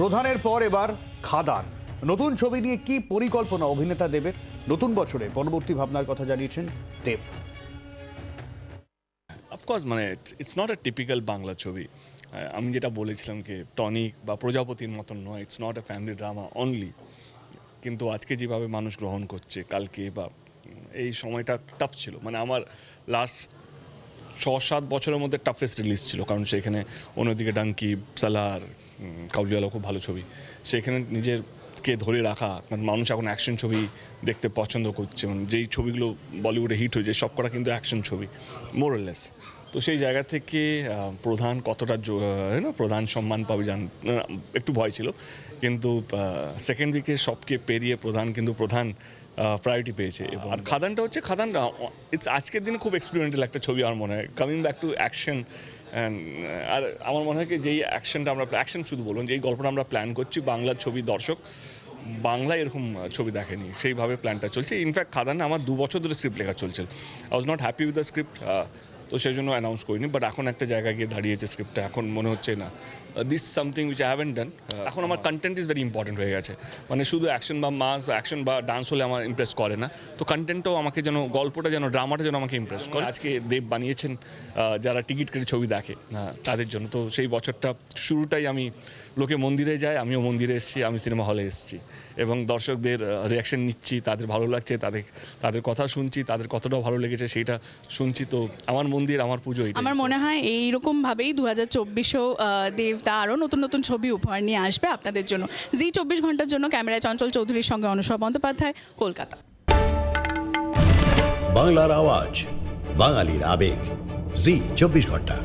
প্রধানের পর এবার খাদান। নতুন ছবি নিয়ে কি পরিকল্পনা অভিনেতা দেবের? নতুন বছরে পরবর্তী ভাবনার কথা জানিয়েছেন দেব। অফকোর্স মানে it's not a typical Bangla ছবি। আমি যেটা বলেছিলাম কি, টনিক বা প্রজাপতির মতন নয় it's not a family drama only কিন্তু আজকে যেভাবে মানুষ গ্রহণ করছে, কালকে বা এই সময়টা টাফ ছিল। মানে আমার লাস্ট ছ সাত বছরের মধ্যে টাফেস্ট রিলিজ ছিল, কারণ সেখানে অন্যদিকে ডাঙ্কি সালার কাউলিওয়ালা খুব ভালো ছবি। সেখানে নিজেরকে ধরে রাখা, কারণ মানুষ এখন অ্যাকশন ছবি দেখতে পছন্দ করছে। মানে যেই ছবিগুলো বলিউডে হিট হয়েছে, সব কটা কিন্তু অ্যাকশন ছবি মোরলেস তো সেই জায়গা থেকে প্রধান কতটা না প্রধান সম্মান পাবে জান একটু ভয় ছিল। কিন্তু সেকেন্ড উইকে সবকে পেরিয়ে প্রধান, কিন্তু প্রধান প্রায়োরিটি পেয়েছে। আর খাদানটা হচ্ছে খাদান ইটস আজকের দিনে খুব এক্সপেরিমেন্টাল একটা ছবি আমার মনে হয়। কামিং ব্যাক টু অ্যাকশন আর আমার মনে হয় কি যেই অ্যাকশনটা আমরা অ্যাকশন শুধু বলুন যেই গল্পটা আমরা প্ল্যান করছি বাংলার ছবি দর্শক বাংলায় এরকম ছবি দেখেনি। সেইভাবে প্ল্যানটা চলছে। ইনফ্যাক্ট খাদান আমার দু বছর ধরে স্ক্রিপ্ট লেখা চলছে। I was not happy with the script তো সেই জন্য অ্যানাউন্স করিনি বাট এখন একটা জায়গায় গিয়ে দাঁড়িয়েছে স্ক্রিপ্টটা এখন মনে হচ্ছে না। This something which I haven done এখন আমার কন্টেন্ট ইজ ভেরি ইম্পর্টেন্ট হয়ে গেছে। মানে শুধু অ্যাকশন বা মাস বা অ্যাকশন বা ডান্স হলে আমার ইমপ্রেস করে না তো কন্টেন্টটাও আমাকে যেন গল্পটা যেন ড্রামাটা যেন আমাকে ইমপ্রেস করে। আজকে দেব বানিয়েছেন যারা টিকিট কেটে ছবি দেখে তাদের জন্য। তো সেই বছরটা শুরুটাই আমি লোকে মন্দিরে যায় আমিও মন্দিরে এসেছি আমি সিনেমা হলে এসেছি। এবং দর্শকদের রিয়াকশন নিচ্ছি তাদের ভালো লাগছে তাদের তাদের কথা শুনছি তাদের কতটা ভালো লেগেছে সেইটা শুনছি। তো আমার মন্দির আমার পুজো আমার মনে হয় এইরকম ভাবেই দু হাজার চব্বিশেও দেবতা আরও নতুন নতুন ছবি উপহার নিয়ে আসবে আপনাদের জন্য। জি চব্বিশ ঘণ্টার জন্য ক্যামেরায় চঞ্চল চৌধুরীর সঙ্গে অনুসর বন্দ্যোপাধ্যায় কলকাতা। বাংলার আওয়াজ বাঙালির আবেগ। জি চব্বিশ ঘণ্টা।